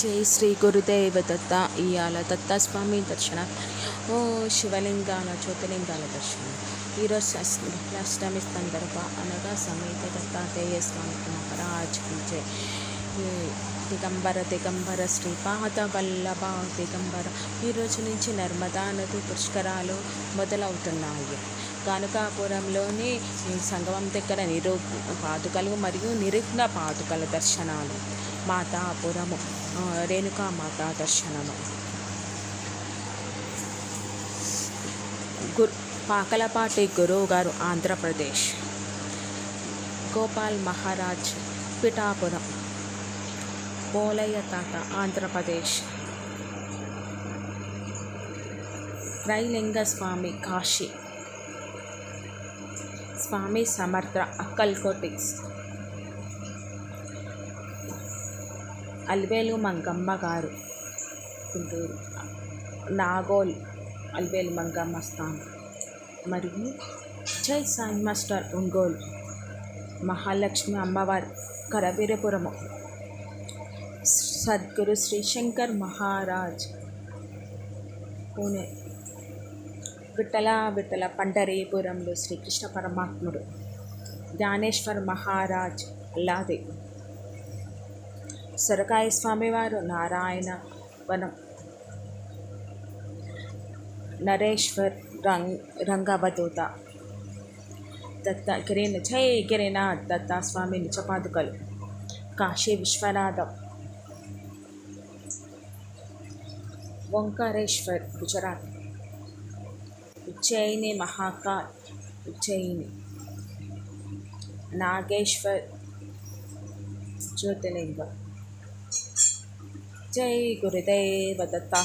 జై శ్రీ గురుదేవ దత్త. ఇయాల దత్తాస్వామి దర్శన. దర్శనం ఓ శివలింగాల జ్యోతిలింగాల దర్శనం. ఈరోజు అష్టమి సందర్భ అనగా సమేత దత్తాత్రేయ స్వామి మహారాజ్ జై. దిగంబర దిగంబర శ్రీపాద వల్లభ దిగంబర. ఈరోజు నుంచి నర్మదా నది పుష్కరాలు మొదలవుతున్నాయి. కనకాపురంలోని సంగమం దగ్గర నిరు పాదుకలు మరియు నిరుగ్న పాదుకల దర్శనాలు. మాతాపురము ఆ, రేణుకా మాతా దర్శనము. గురు పాకలపాటి గురువు గారు ఆంధ్రప్రదేశ్. గోపాల్ మహారాజ్ పిఠాపురం. పోలయ్య తాత ఆంధ్రప్రదేశ్. త్రైలింగ స్వామి కాశీ. స్వామి సమర్థ అక్కల్కోటిక్స్. అల్వేలు మంగమ్మ గారు. గుంటూరు. నాగోల్ అల్వేలు మంగమ్మ స్థానం. మరియు జై సాయి మాస్టర్ ఒంగోలు. మహాలక్ష్మి అమ్మవారు కరవీరపురము. సద్గురు శ్రీశంకర్ మహారాజ్. పూణే విట్టల విట్టల పండరీపురంలో శ్రీకృష్ణ పరమాత్ముడు. జ్ఞానేశ్వర్ మహారాజ్ అల్లాది సొరకాయ స్వామివారు నారాయణ వనం. నరేశ్వర్ రంగ్ రంగవదూత దత్త గిరిన జై గిరినాథ్ దత్తా స్వామి నిజపాదుకలు. కాశీ విశ్వనాథం. ఓంకారేశ్వర్ గుజరాత్. ఉజ్జయిని మహాకాల్ ఉజ్జయిని నాగేశ్వర్ జ్యోతిలింగం జై గురుదేవ దత్త